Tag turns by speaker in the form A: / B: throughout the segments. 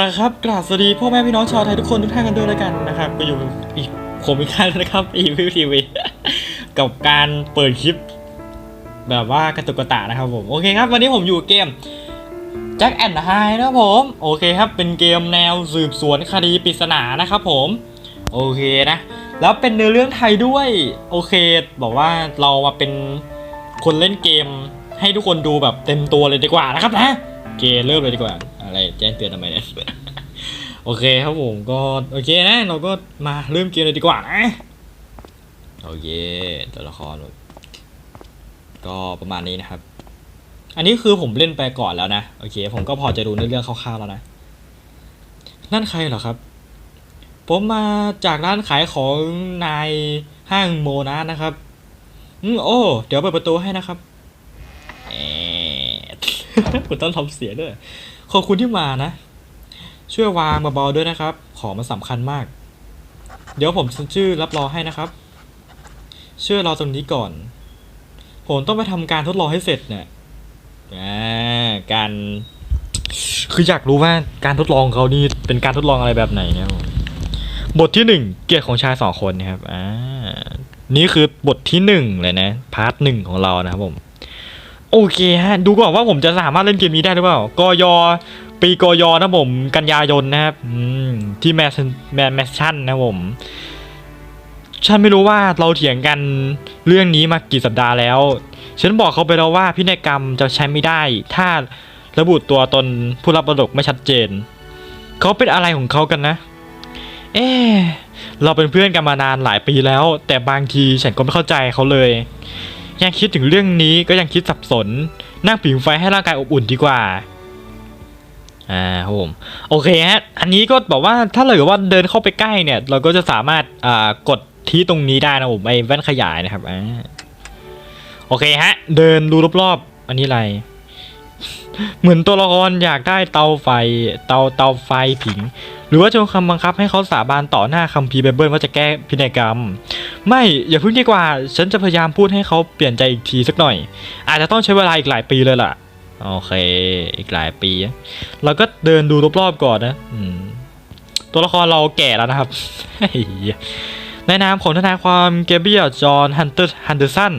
A: ละครับกราบสวัสดีพ่อแม่พี่น้องชาวไทยทุกคนทุกท่านกันด้วยแล้วกันนะครับก็อยู่อีกผมอีกครั้งนะครับอีวิวทีวีกับการเปิดคลิป แบบว่ากระตุกกระตะนะครับผม โอเคครับ วันนี้ผมอยู่เกมแจ็คแอนด์ไฮนะครับผม โอเคครับ เป็นเกมแนวสืบสวนคดีปริศนานะครับผม โอเคนะ แล้วเป็นเนื้อเรื่องไทยด้วย โอเค บอกว่าเรามาเป็นคนเล่นเกมให้ทุกคนดูแบบเต็มตัวเลยดีกว่านะครับนะโอเคเริ่มเลยดีกว่า อะไรแจ้งเตือนทำไมเนี่ย โอเคครับผมก็โอเคนะ เราก็มาเริ่มเกมเลยดีกว่านะโอเคตัวละครก็ประมาณนี้นะครับ อันนี้คือผมเล่นไปก่อนแล้วนะ โอเค ผมก็พอจะดูเนื้อเรื่องคร่าวๆแล้วนะ นั่นใครเหรอครับ ผมมาจากร้านขายของนายห้างโมนานะครับอืมโอ้ เดี๋ยวเปิดประตูให้นะครับแอะคุณต้องทำเสียงด้วย ขอบคุณที่มานะ ช่วยวางเบาๆด้วยนะครับ ของมันสำคัญมาก เดี๋ยวผมชื่อรับรอให้นะครับช่วยรอตรงนี้ก่อน ผมต้องไปทำการทดลองให้เสร็จเนี่ยการคืออยากรู้ว่าการทดลองเขานี่เป็นการทดลองอะไรแบบไหนเนี่ยผมบทที่หนึ่งเกียรติของชายสองคนนะครับอ่านี่คือบทที่หนึ่งเลยนะ พาร์ทหนึ่งของเรานะครับผม โอเคฮะ ดูก่อนว่าผมจะสามารถเล่นเกมนี้ได้หรือเปล่ากยปีกยนะผม กันยายนนะครับที่แมสแมแมสชั่นนะผม ฉันไม่รู้ว่าเราเถียงกันเรื่องนี้มากี่สัปดาห์แล้ว ฉันบอกเขาไปแล้วว่าพินัยกรรมจะใช้ไม่ได้ ถ้าระบุตัวตนผู้รับมรดกไม่ชัดเจน เขาเป็นอะไรของเขากันนะ เอ๊เราเป็นเพื่อนกันมานานหลายปีแล้ว แต่บางทีฉันก็ไม่เข้าใจเขาเลย ยังคิดถึงเรื่องนี้ก็ยังคิดสับสน นั่งผิงไฟให้ร่างกายอบอุ่นดีกว่าอ่าครับผมโอเคฮะอันนี้ก็บอกว่าถ้าเราว่าเดินเข้าไปใกล้เนี่ย เราก็จะสามารถอ่ากดที่ตรงนี้ได้นะผมไอ้แว่นขยายนะครับอ่าโอเคฮะ เดินดูรอบๆอันนี้อะไร เหมือนตัวละครอยากได้เตาไฟ เตาเตาไฟผิง รือว่าจะคำบังคับให้เขาสาบานต่อหน้าคัมภีร์ไบเบิลว่าจะแก้พินัยกรรม ไม่อย่าพึ่งดีกว่า ฉันจะพยายามพูดให้เขาเปลี่ยนใจอีกทีสักหน่อย อาจจะต้องใช้เวลาอีกหลายปีเลยล่ะโอเค อีกหลายปีเราก็เดินดูรอบๆก่อนนะตัวละครเราแก่แล้วนะครับในนามของทนายความเกเบียจอห์นฮันเตอร์ฮันเดอร์สัน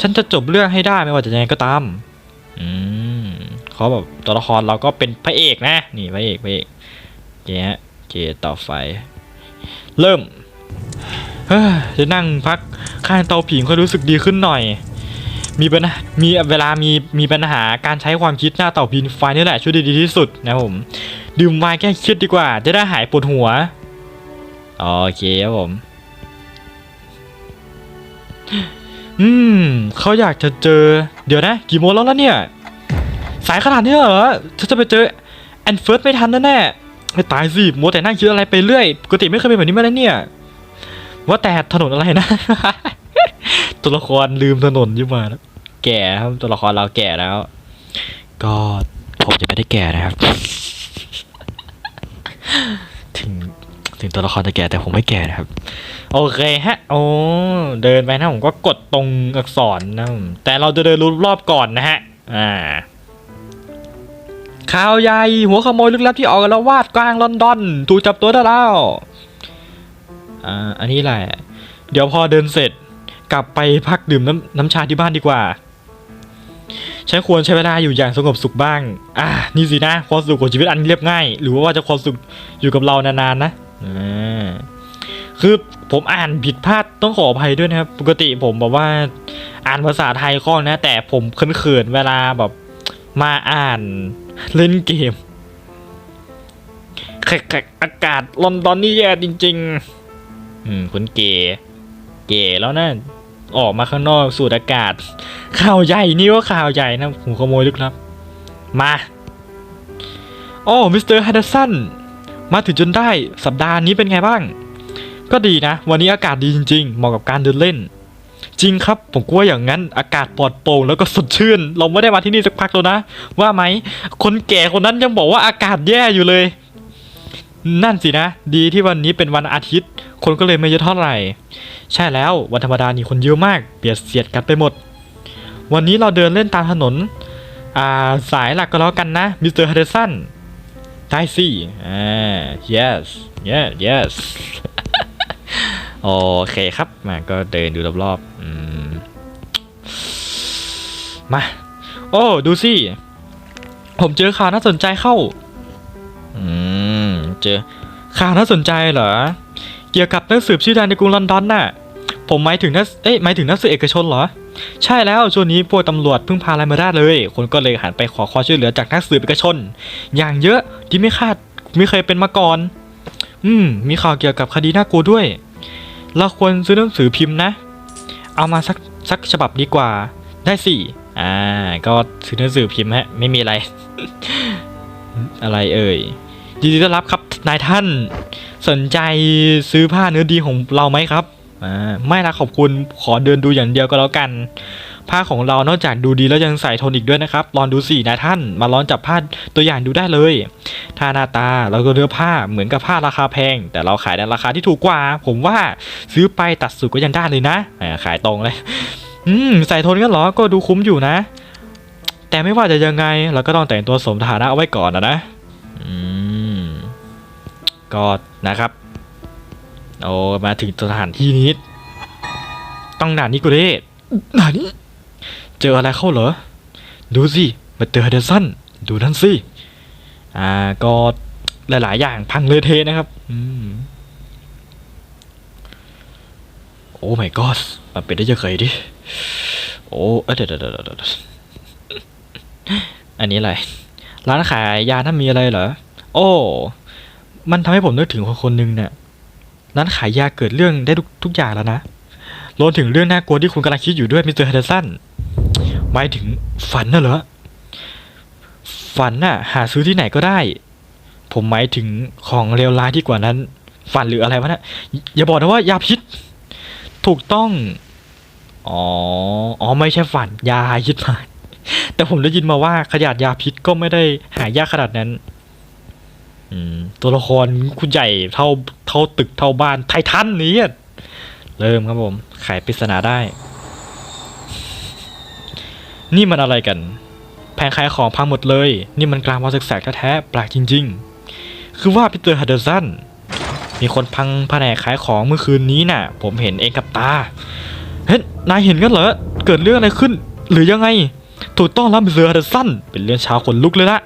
A: ฉันจะจบเรื่องให้ได้ไม่ว่าจะยังไงก็ตามอืมเขาแบบตัวละครเราก็เป็นพระเอกนะ นี่พระเอกพระเอก เคฮะโอเคต่อไฟ เริ่มเฮ้จะนั่งพักข้างเตาผิงก็รู้สึกดีขึ้นหน่อย มีปัญหามีเวลามีมีปัญหาการใช้ความคิดหน้าเตาผิงไฟนี่แหละช่วยได้ดีที่สุดนะผม ดื่มไวน์แก้เครียดดีกว่า จะได้หายปวดหัว โอเคครับผม อืมเขาอยากจะเจอ เดี๋ยวนะ กี่โมงแล้วล่ะเนี่ย สายขนาดนี้เหรอฉันจะไปเจอแอนเฟิร์สไม่ทันแน่ ไม่ตายสิมัวแต่นั่งคิดอะไรไปเรื่อยปกติไม่เคยเป็นแบบนี้มาแล้วเนี่ย ว่าแต่ถนนอะไรนะ ตัวละครลืมถนนยิ่มาแล้วแก่ครับตัวละครเราแก่แล้ว ก็ผมจะไม่ได้แก่นะครับ ถึงถึงตัวละครจะแก่แต่ผมไม่แก่นะครับ โอเคฮะโอ้เดินไปนะผมก็กดตรงอักษรนะแต่เราจะเดินรอบก่อนนะฮะ อ่า ข่าวใหญ่หัวขโมยลึกลับที่ออกละวาดกลางลอนดอนถูกจับตัวได้แล้วอ่าอันนี้แหละ เดี๋ยวพอเดินเสร็จกลับไปพักดื่มน้ำน้ำชาที่บ้านดีกว่าฉันควรใช้เวลาอยู่อย่างสงบสุขบ้าง อ่า นี่สินะ ความสุขของชีวิตอันเรียบง่าย หรือว่าจะความสุขอยู่กับเรานานๆนะอ่าคือผมอ่านผิดพลาดต้องขออภัยด้วยนะครับ ปกติผมแบบว่า อ่านภาษาไทยคล่องนะ แต่ผมเขินๆเวลาแบบมาอ่าน เล่นเกมแขกอากาศลอนดอนนี่แย่จริง ๆ อืมคุณเก๋ เก๋แล้วนะออกมาข้างนอกสูดอากาศ ข่าวใหญ่นี่ว่าข่าวใหญ่นะผมขโมยลึกลับ มาโอ้มิสเตอร์ฮันเดร์สันมาถึงจนได้สัปดาห์นี้เป็นไงบ้าง ก็ดีนะ วันนี้อากาศดีจริงๆเหมาะกับการเดินเล่น จริงครับ ผมกลัวอย่างนั้นอากาศปลอดโปร่งแล้วก็สดชื่น เราไม่ได้มาที่นี่สักพักแล้วนะ ว่าไหม คนแก่คนนั้นยังบอกว่าอากาศแย่อยู่เลย นั่นสินะ ดีที่วันนี้เป็นวันอาทิตย์ คนก็เลยไม่เยอะเท่าไหร่ ใช่แล้ววันธรรมดานี่คนเยอะมากเบียดเสียดกันไปหมด วันนี้เราเดินเล่นตามถนนอ่าสายหลักก็แล้วกันนะมิสเตอร์ฮัเดอร์สันได้สิอ่า yes yes yes โอเคครับมาก็เดินดูรอบๆอืมมา โอ้ ดูสิ ผมเจอข่าวน่าสนใจเข้า อืม เจอข่าวน่าสนใจเหรอ เกี่ยวกับนักสืบชื่อดังในกรุงลอนดอนน่ะ ผมหมายถึงนัก เอ๊ะหมายถึงนักสืบเอกชนเหรอ ใช่แล้ว ช่วงนี้พวกตำรวจเพิ่งพาอะไรมาได้เลย คนก็เลยหันไปขอความช่วยเหลือจากนักสืบเอกชน อย่างเยอะที่ไม่คาดไม่เคยเป็นมาก่อน อืม มีข่าวเกี่ยวกับคดีน่ากลัวด้วย เราควรซื้อหนังสือพิมพ์นะ เอามาสักสักฉบับดีกว่า ได้สิ อ่า ก็ซื้อหนังสือพิมพ์ฮะ ไม่มีอะไร อะไรเอ่ย ยินดีต้อนรับครับนายท่าน สนใจซื้อผ้าเนื้อดีของเราไหมครับ อ่า ไม่ละขอบคุณ ขอเดินดูอย่างเดียวก็แล้วกัน ผ้าของเรานอกจากดูดีแล้วยังใส่ทนอีกด้วยนะครับลองดูสินายท่านมาลองจับผ้าตัวอย่างดูได้เลยถ้าหน้าตาแล้วก็เนื้อผ้าเหมือนกับผ้าราคาแพง แต่เราขายในราคาที่ถูกกว่า ผมว่าซื้อไปตัดสูตรก็ยังได้เลยนะขายตรงเลย อืมใส่ทนกันเหรอก็ดูคุ้มอยู่นะ แต่ไม่ว่าจะยังไงเราก็ต้องแต่งตัวสมฐานะเอาไว้ก่อนนะนะอืมก็นะครับโอ้มาถึงสถานที่นี้ต้องด่านนี้กูเด้ด่านนี้ เจออะไรเข้าเหรอ ดูสิ มาเจอฮันเดอร์สันดูนั่นสิ อ่า ก็หลาย ๆ อย่างพังเลยเทนะครับ อืม โอ้ my god มันเป็นได้ยังไงดิ โอ้เอ้ยเดี๋ยวเดี๋ยวเดี๋ยวเดี๋ยวอันนี้อะไร ร้านขายยานั่นมีอะไรเหรอ โอ้ มันทำให้ผมนึกถึงคนคนหนึ่งเนี่ยร้านขายยาเกิดเรื่องได้ทุกทุกอย่างแล้วนะรวมถึงเรื่องน่ากลัวที่คุณกำลังคิดอยู่ด้วยมิสเตอร์ฮันเดอร์สัน หมายถึงฝันน่ะเหรอ ฝันน่ะ หาซื้อที่ไหนก็ได้ ผมหมายถึงของเลวร้ายที่กว่านั้น ฝันหรืออะไรวะนะอย่าบอกนะว่ายาพิษ ถูกต้อง อ๋อ อ๋อไม่ใช่ฝัน ยาพิษมาแต่ผมได้ยินมาว่าขนาดยาพิษก็ไม่ได้หายากขนาดนั้นตัวละครคุณใหญ่เท่าเท่าตึกเท่าบ้านไททันนี้อะเริ่มครับผมไขปริศนาได้ นี่มันอะไรกัน แผงขายของพังหมดเลย นี่มันกลางวันแสกแท้ๆแปลกจริง ๆ คือว่าพีเตอร์ฮัดเดอร์สันมีคนพังแผนกขายของเมื่อคืนนี้น่ะ ผมเห็นเองกับตา เฮ้ยนายเห็นกันเหรอ เกิดเรื่องอะไรขึ้น หรือยังไง ถูกต้องแล้วมิสเตอร์ฮัดเดอร์สันเป็นเรื่องเช้าขนลุกเลยละ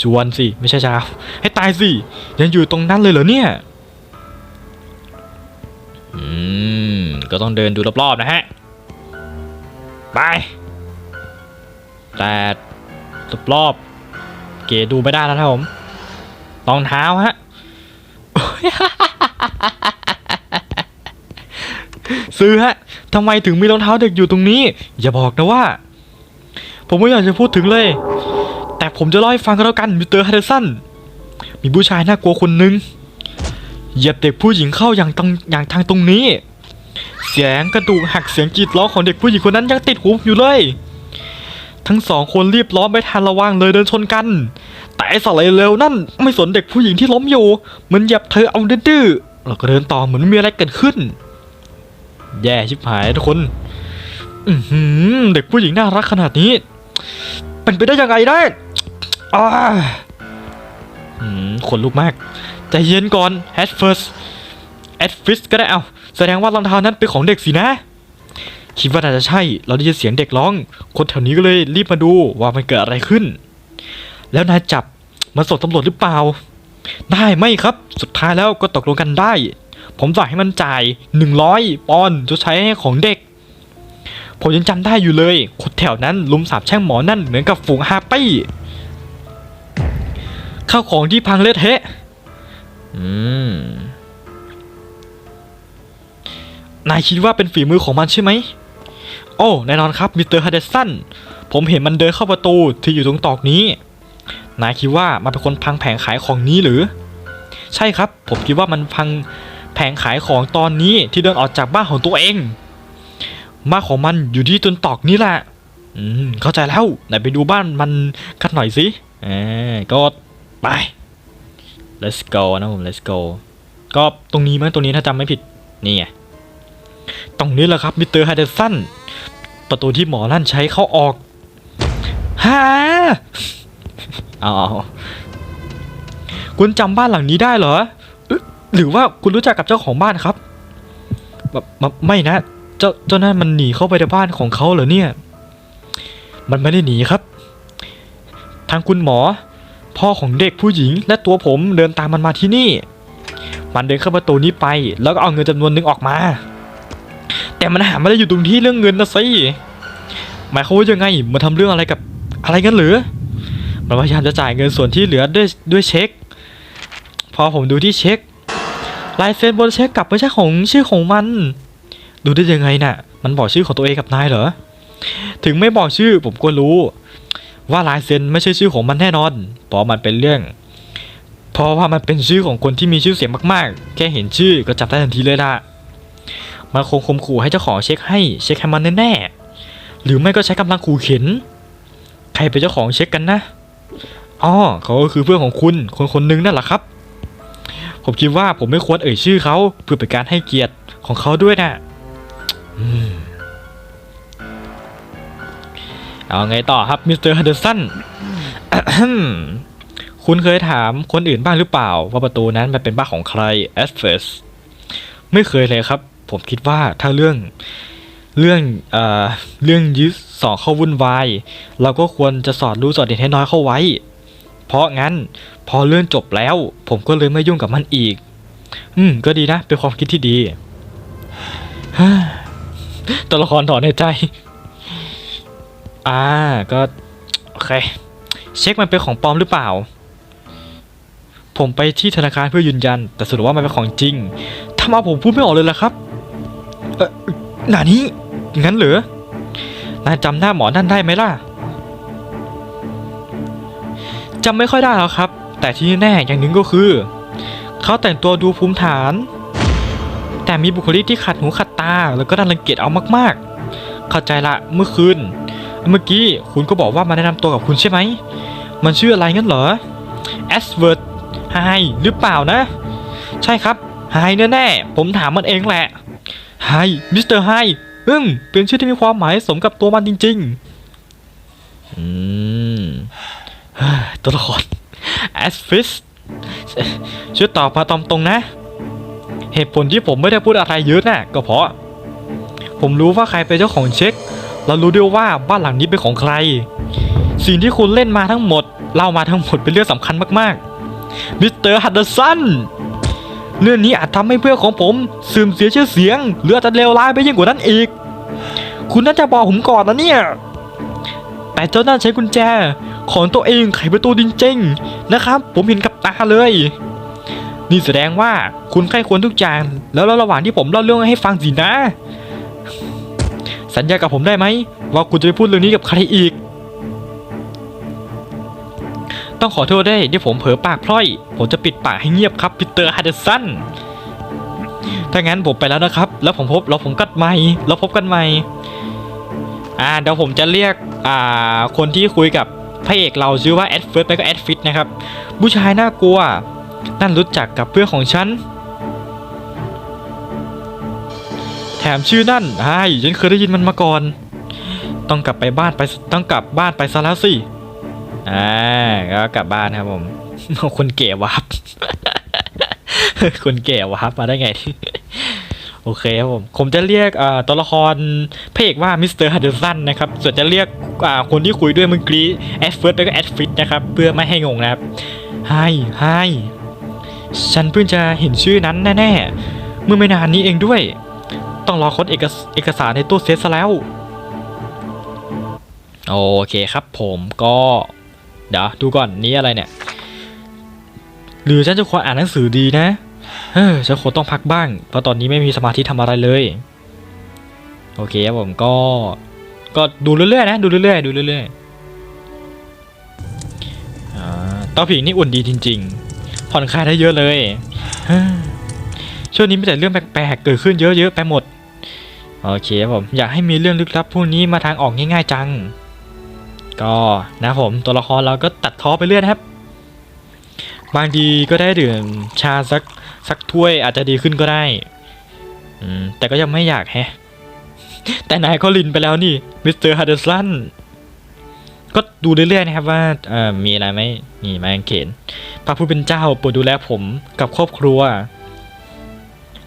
A: ชวนสิ ไม่ใช่เช้าให้ตายสิ ยังอยู่ตรงนั้นเลยเหรอเนี่ย อืม ก็ต้องเดินดูรอบๆนะฮะ ไป แต่รอบ เกดูไม่ได้แล้วครับผมรองเท้าฮะซื้อฮะทำไมถึงมีรองเท้าเด็กอยู่ตรงนี้ อย่าบอกนะว่า ผมไม่อยากจะพูดถึงเลย แต่ผมจะเล่าให้ฟังกันแล้วกันมิสเตอร์ฮันเดอร์สันมีผู้ชายน่ากลัวคนหนึ่งเหยียบเด็กผู้หญิงเข้าอย่างตรงอย่างทางตรงนี้ เสียงกระดูกหักเสียงกรีดร้องของเด็กผู้หญิงคนนั้นยังติดหูอยู่เลย ทั้งสองคนรีบล้อมไม่ทันระวังเลยเดินชนกัน แต่ไอ้สไลด์เร็วนั่นไม่สนเด็กผู้หญิงที่ล้มอยู่มันหยียบเธอเอาดื้อๆแล้วก็เดินต่อเหมือนมีอะไรเกิดขึ้น แย่ชิบหายทุกคนอืเด็กผู้หญิงน่ารักขนาดนี้ เป็นไปได้ยังไงได้อ่าขนลุกมากใจเย็นก่อน at first at first ก็ได้เอาแสดงว่ารองเท้านั้นเป็นของเด็กสินะ คิดว่าน่าจะใช่ เราได้ยินเสียงเด็กร้อง คนแถวนี้ก็เลยรีบมาดูว่ามันเกิดอะไรขึ้น แล้วนายจับมาส่งตำรวจหรือเปล่า ได้ไหมครับ สุดท้ายแล้วก็ตกลงกันได้ ผมจ่ายให้มันจ่าย 100 ปอนด์จะใช้ให้ของเด็ก ผมยังจำได้อยู่เลย คนแถวนั้นลุมสาบแช่งหมอนั่นเหมือนกับฝูงฮาปี้ข้าวของที่พังเละเทะอืมนายคิดว่าเป็นฝีมือของมันใช่ไหม โอ้แน่นอนครับมิสเตอร์ฮัดเดสันผมเห็นมันเดินเข้าประตูที่อยู่ตรงตอกนี้ นายคิดว่ามันเป็นคนพังแผงขายของนี้หรือ ใช่ครับ ผมคิดว่ามันพังแผงขายของตอนนี้ที่เดินออกจากบ้านของตัวเองมาของมันอยู่ที่ต้นตอกนี้แหละ อืมเข้าใจแล้วไหนไปดูบ้านมันกันหน่อยสิอ่าก็ไป let's go นะผม let's go ก็ตรงนี้มั้งตรงนี้ถ้าจำไม่ผิดนี่ไงตรงนี้แหละครับมิสเตอร์ไฮเดสัน ประตูที่หมอนั่นใช้เข้าออกฮ่าเอาคุณจำบ้านหลังนี้ได้เหรอ หรือว่าคุณรู้จักกับเจ้าของบ้านครับแบบแบบไม่นะ เจ้าเจ้านั่นมันหนีเข้าไปในบ้านของเขาเหรอเนี่ย มันไม่ได้หนีครับ ทางคุณหมอ พ่อของเด็กผู้หญิง และตัวผมเดินตามมันมาที่นี่ มันเดินเข้าประตูนี้ไป แล้วก็เอาเงินจำนวนหนึ่งออกมา แต่มันหาไม่ได้อยู่ตรงที่เรื่องเงินนะสิหมายความว่ายังไงมาทำเรื่องอะไรกับอะไรกันหรือมันพยายามจะจ่ายเงินส่วนที่เหลือด้วยด้วยเช็ค พอผมดูที่เช็คลายเซ็นบนเช็คกลับไม่ใช่ของชื่อของมัน ดูได้ยังไงน่ะ มันบอกชื่อของตัวเองกับนายเหรอถึงไม่บอกชื่อผมก็รู้ ว่าลายเซ็นไม่ใช่ชื่อของมันแน่นอนเพราะมันเป็นเรื่อง เพราะว่ามันเป็นชื่อของคนที่มีชื่อเสียงมากๆ แค่เห็นชื่อก็จับได้ทันทีเลยล่ะ มันคงคมขู่ให้เจ้าของเช็คให้เช็คให้มันแน่ๆหรือไม่ก็ใช้กำลังขู่เข็น ใครเป็นเจ้าของเช็คกันนะอ๋อเขาก็คือเพื่อนของคุณคนคนหนึงนั่นแหละครับ ผมคิดว่าผมไม่ควรเอ่ยชื่อเขาเพื่อเป็นการให้เกียรติของเขาด้วยนะอเอาไงต่อครับมิสเตอร์ฮันเดอร์สันคุณเคยถามคนอื่นบ้างหรือเปล่า ว่าประตูนั้นมันเป็นบ้านของใครแอสเฟสไม่เคยเลยครับ ผมคิดว่าถ้าเรื่องเรื่องเอ่อเรื่องยึดสองเข้าวุ่นวาย เราก็ควรจะสอดรู้สอดเด่นให้น้อยเข้าไว้ เพราะงั้นพอเรื่องจบแล้ว ผมก็เลยไม่ยุ่งกับมันอีก อืม ก็ดีนะ เป็นความคิดที่ดีตัวละครถอนในใจ อ่า ก็ โอเค เช็คมันเป็นของปลอมหรือเปล่า ผมไปที่ธนาคารเพื่อยืนยัน แต่สรุปว่ามันเป็นของจริงทำเอาผมพูดไม่ออกเลยล่ะครับ เออหนานี้งั้นเหรอนายจำหน้าหมอนั่นได้ไหมล่ะจำไม่ค่อยได้แล้วครับ แต่ที่แน่ๆอย่างหนึ่งก็คือ เขาแต่งตัวดูภูมิฐาน แต่มีบุคลิกที่ขัดหูขัดตาแล้วก็น่ารังเกียจเอามากๆ เข้าใจละเมื่อคืนเมื่อกี้คุณก็บอกว่ามาแนะนำตัวกับคุณใช่ไหม มันชื่ออะไรงั้นเหรอแอสเวิร์ดไฮหรือเปล่านะ ใช่ครับไฮแน่ๆผมถามมันเองแหละ ไฮมิสเตอร์ไฮอืมเป็นชื่อที่มีความหมายสมกับตัวมันจริง ๆ อืมเฮ้ยตัวละครแอสฟิสช่วยตอบมาตรงตรงๆนะ เหตุผลที่ผมไม่ได้พูดอะไรเยอะน่ะก็เพราะ ผมรู้ว่าใครเป็นเจ้าของเช็ค เรารู้ด้วยว่าบ้านหลังนี้เป็นของใคร สิ่งที่คุณเล่นมาทั้งหมด เล่ามาทั้งหมดเป็นเรื่องสำคัญมากๆมิสเตอร์ฮัตเดอร์สัน เรื่องนี้อาจทำให้เพื่อนของผมเสื่อมเสียชื่อเสียงหรืออาจจะเลวร้ายไปยิ่งกว่านั้นอีก คุณน่าจะบอกผมก่อนนะเนี่ย แต่เจ้านั่นใช้กุญแจ ของตัวเองไขประตูจริงๆนะครับ ผมเห็นกับตาเลย นี่แสดงว่าคุณใคร่ควรทุกอย่างแล้วระหว่างที่ผมเล่าเรื่องให้ฟังสินะ สัญญากับผมได้ไหมว่าคุณจะไม่พูดเรื่องนี้กับใครอีก ต้องขอโทษได้วยที่ผมเผลอปากพร่อย ผมจะปิดปากให้เงียบครับปีเตอร์ฮัดเดอร์สันถ้างั้นผมไปแล้วนะครับ แล้วผมพบแล้วผมกัดใหม่แล้วพบกันใหม่อ่าเดี๋ยวผมจะเรียกอ่าคนที่คุยกับพระเอกเราชื่อว่าแอดเฟิร์สแล้วก็แอดฟิตนะครับผู้ชายน่ากลัว นั่นรู้จักกับเพื่อนของฉัน แถมชื่อนั่นใช่ฉันเคยได้ยินมันมาก่อน ต้องกลับไปบ้านไปต้องกลับบ้านไปซะแล้วสิ อ่าก็กลับบ้านครับผมคนเก๋วับคนเก๋วับมาได้ไง โอเคครับผม ผมจะเรียกอ่าตัวละครพระเอกว่ามิสเตอร์ฮัดเดอร์สันนะครับ ส่วนจะเรียกคนที่คุยด้วยมื่อกี้แอดเฟิร์สแล้วก็แอดฟิตนะครับ เพื่อไม่ให้งงนะครับไฮไฮฉันเพิ่งจะเห็นชื่อนั้นแน่ๆ เมื่อไม่นานนี้เองด้วย ต้องรอค้นเอกสเอกสารในตู้เซฟซะแล้ว โอเคครับผมก็ เดี๋ยวดูก่อนนี้อะไรเนี่ย หรือฉันจะควรอ่านหนังสือดีนะ เฮ้ยฉันคงต้องพักบ้าง เพราะตอนนี้ไม่มีสมาธิทำอะไรเลย โอเคครับผมก็ ก็ดูเรื่อยๆนะ ดูเรื่อยๆดูเรื่อยๆอ่าเตาผิงนี่อุ่นดีจริง ๆ ผ่อนคลายได้เยอะเลยเฮ้ยช่วงนี้มีแต่เรื่องแปลกๆเกิดขึ้นเยอะๆไปหมด โอเคครับผม อยากให้มีเรื่องลึกลับพวกนี้มาทางออกง่ายๆจัง ก็นะผมตัวละครเราก็ตัดท้อไปเรื่อยครับ บางทีก็ได้ดื่มชาสักสักถ้วยอาจจะดีขึ้นก็ได้อืมแต่ก็ยังไม่อยากแฮะ แต่นายก็ลินไปแล้วนี่มิสเตอร์ฮัดเดอร์สันก็ดูเรื่อยๆนะครับว่าเอ่อมีอะไรไหมนี่ไม้กางเขนพระผู้เป็นเจ้าโปรดดูแลผมกับครอบครัว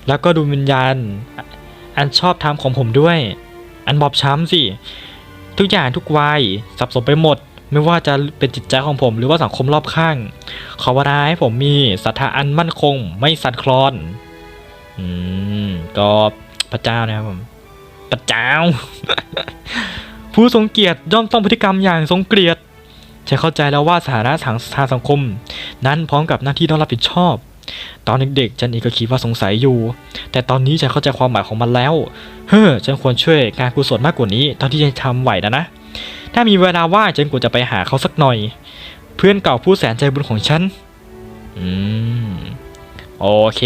A: แล้วก็ดูวิญญาณอันชอบธรรมของผมด้วย อันบอบช้ำสิ ทุกอย่างทุกวัยสับสนไปหมด ไม่ว่าจะเป็นจิตใจของผมหรือว่าสังคมรอบข้าง ขอวนาให้ผมมีศรัทธาอันมั่นคง ไม่สั่นคลอน อืม ก็พระเจ้านะครับผมพระเจ้า ผู้ทรงเกียรติย่อมต้องพฤติกรรมอย่างทรงเกียรติฉันเข้าใจแล้วว่าสถานะทางทางสังคม นั้นพร้อมกับหน้าที่ต้องรับผิดชอบ ตอนเด็กๆฉันเองก็คิดว่าสงสัยอยู่ แต่ตอนนี้ฉันเข้าใจความหมายของมันแล้ว เฮ้อฉันควรช่วยการกุศลมากกว่านี้เท่าที่จะทำไหวนะนะ ถ้ามีเวลาว่างฉันควรจะไปหาเขาสักหน่อย เพื่อนเก่าผู้แสนใจบุญของฉัน อืม โอเค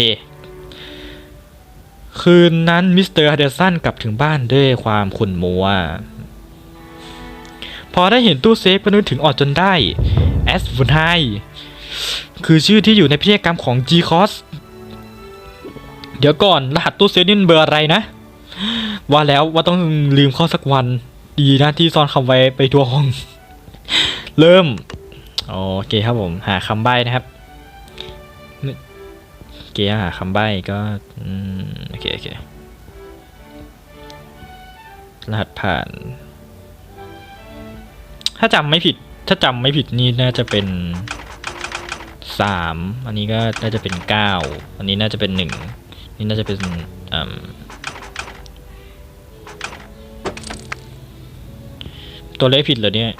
A: คืนนั้นมิสเตอร์ฮัดเดอร์สันกลับถึงบ้านด้วยความขุ่นมัว พอได้เห็นตู้เซฟก็นึกถึงออดจนได้แอสฟุนไฮ คือชื่อที่อยู่ในพิธีกรรมของ G c o s เดี๋ยวก่อน รหัสตู้เซฟนี่เบอร์อะไรนะ ว่าแล้วว่าต้องลืมเข้าสักวัน ดีนะที่ซ่อนคำไว้ไปทั่วห้อง เริ่ม โอเคครับผม หาคำใบ้นะครับโอเคหาคำใบ้ก็โอเคโอเครหัสผ่าน ถ้าจำไม่ผิด ถ้าจำไม่ผิดนี่น่าจะเป็น สามอันนี้ก็น่าจะเป็นเก้าอันนี้น่าจะเป็นหนึ่งนี่น่าจะเป็นตัวเลขผิดเหรอเนี่ย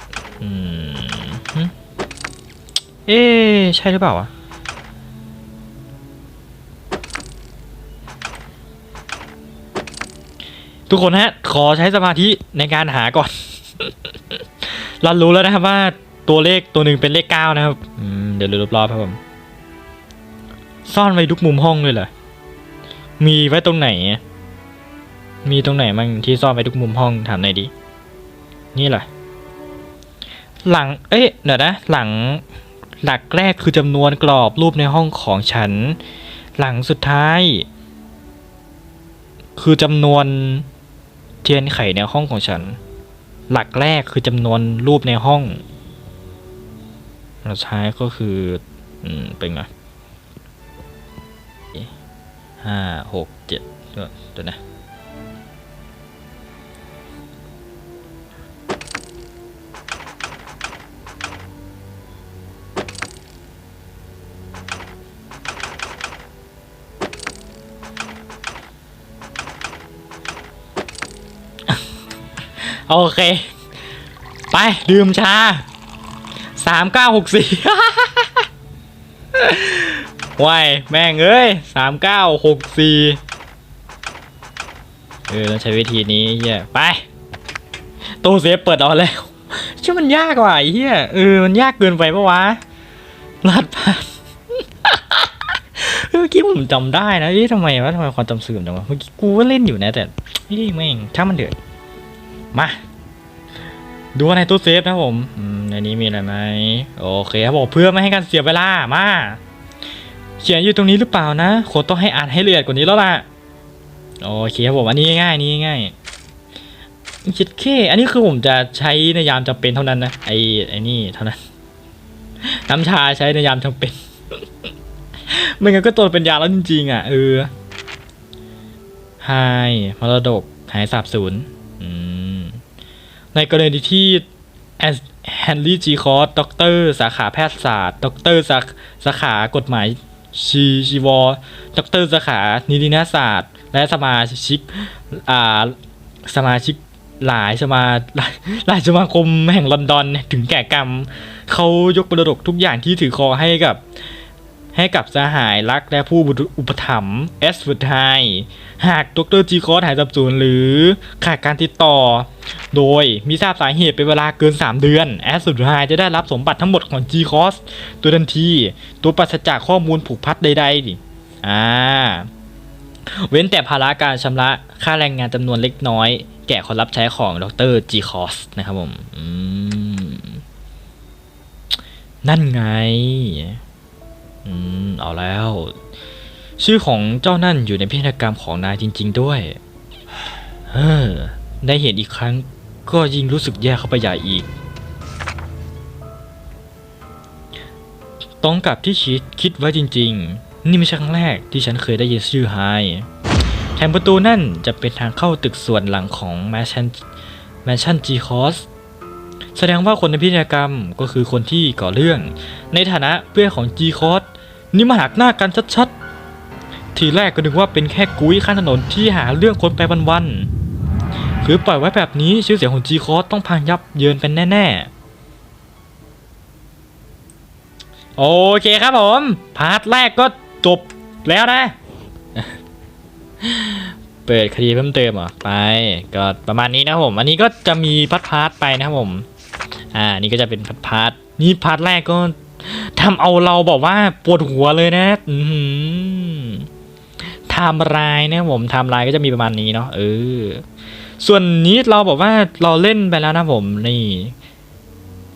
A: เอ๊ใช่หรือเปล่าวะทุกคนฮะ ขอใช้สมาธิในการหาก่อน เรารู้แล้วนะครับว่าตัวเลขตัวหนึ่งเป็นเลขเก้านะครับอืม เดี๋ยวดูรอบๆครับผม ซ่อนไว้ทุกมุมห้องเลยเหรอ มีไว้ตรงไหน มีตรงไหนมั่งที่ซ่อนไว้ทุกมุมห้องถามหน่อยดิ นี่แหละ หลัง เอ๊ะ เดี๋ยวนะ หลัง หลักแรกคือจำนวนกรอบรูปในห้องของฉัน หลังสุดท้าย คือจำนวนเทียนไขในห้องของฉัน หลักแรกคือจำนวนรูปในห้อง หลักสุดท้ก็คืออืมเป็นไงห้าหกเจ็ดเดี๋ยวนะโอเค ไป ดื่มชา สามเก้าหกสี่วายแม่งเอ้ยสามเก้าหกสี่เออต้องใช้วิธีนี้เฮียไปตู้เซฟเปิดออกแล้วชื่อมันยากว่ะไอ้เฮียเออมันยากเกินไปปะวะรหัสผ่านเมื่อกี้ผมจำได้นะเอ๊ะทำไมวะทำไมความจำเสื่อมจังวะเมื่อกี้กูก็เล่นอยู่นะแต่เฮ้ยแม่งถ้างมันเดือดมา ดูในตู้เซฟนะผมอืม ในนี้มีอะไรไหมโอเคครับผมเพื่อไม่ให้การเสียเวลามาเขียนอยู่ตรงนี้หรือเปล่านะโคตต้องให้อ่านให้ละเอียดกว่านี้แล้วล่ะโอเคครับผมอันนี้ง่ายอันนี้ง่ายคิดแค่อันนี้คือผมจะใช้ในยามจำเป็นเท่านั้นนะไอ้ไอ้นี่เท่านั้นน้ำชาใช้ในยามจำเป็นไม่งั้นก็ตัวเป็นยาแล้วจริงๆอะเออไฮมรดกหายสาบสูญในกรณีที่ แฮนรี่จีคอร์ด็อกเตอร์สาขาแพทยศาสตร์ด็อกเตอร์สาสาขากฎหมายชีชีวอด็อกเตอร์สาขานิติศาสตร์ และสมาชิกอ่าสมาชิกหลายสมาหลายหลายสมาคมแห่งลอนดอนถึงแก่กรรม เขายกปรดกทุกอย่างที่ถือคอให้กับ ให้กับสหายรักและผู้อุปถัมภ์เอสฟูดไฮหากดรจีคอร์หายสับสูญหรือขาดการติดต่อ โดยมีทราบสาเหตุเป็นเวลาเกิน 3 เดือนแอสฟูดไฮจะได้รับสมบัติทั้งหมดของ G c o s ตัวทันที ตัวปราศจากข้อมูลผูกพัดใดๆดิอ่าเว้นแต่ภาระการชำระค่าแรงงานจำนวนเล็กน้อย แก่คนรับใช้ของดรจีคอสนะครับผมมนั่นไง อืม เอาแล้ว ชื่อของเจ้านั่นอยู่ในพิธีกรรมของนายจริง ๆ ด้วย เออ ได้เห็นอีกครั้ง ก็ยิ่งรู้สึกแย่เข้าไปใหญ่อีก ตรงกับที่ชีดคิดไว้จริง ๆ นี่ไม่ใช่ครั้งแรกที่ฉันเคยได้ยินชื่อไฮแถมประตูนั่นจะเป็นทางเข้าตึกส่วนหลังของแมชชั่นแมนชั่นจีคอสแสดงว่าคนในพิธีกรรมก็คือคนที่ก่อเรื่อง ในฐานะเพื่อนของจีคอส นี่มาหักหน้ากันชัดๆ ทีแรกก็นึกว่าเป็นแค่กุ้ยข้างถนนที่หาเรื่องคนไปวันๆ คือปล่อยไว้แบบนี้ชื่อเสียงของจีคอสต้องพังยับเยินเป็นแน่ๆ โอเคครับผม พาร์ทแรกก็จบแล้วนะ เปิดคดีเพิ่มเติมเหรอไป ก็ประมาณนี้นะผม อันนี้ก็จะมีพาร์ทพาร์ทไปนะครับผม อ่า นี่ก็จะเป็นพาร์ทพาร์ทนี่พาร์ทแรกก็ ทำเอาเราบอกว่าปวดหัวเลยนะอือหือไทม์ไลน์นะผมไทม์ไลน์ก็จะมีประมาณนี้เนาะเออ ส่วนนี้เราบอกว่าเราเล่นไปแล้วนะผมนี่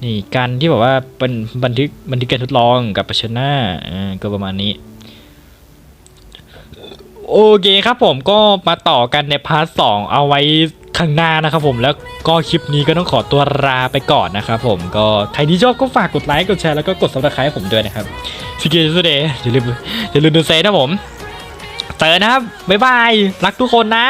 A: นี่การที่บอกว่าเป็นบันทึกบันทึกการทดลองกับปชนาอ่าก็ประมาณนี้โอเคครับผมก็มาต่อกันในพาร์ทสองเอาไว้ ข้างหน้านะครับผมแล้วก็คลิปนี้ก็ต้องขอตัวลาไปก่อนนะครับผมก็ใครที่ชอบก็ฝากกดไลค์กดแชร์แล้วก็กดซับสไครต์ผมด้วยนะครับสิเกสเดย์อย่าลืมอย่าลืมดูเซนะผมเจอนะครับบ๊ายบายรักทุกคนนะ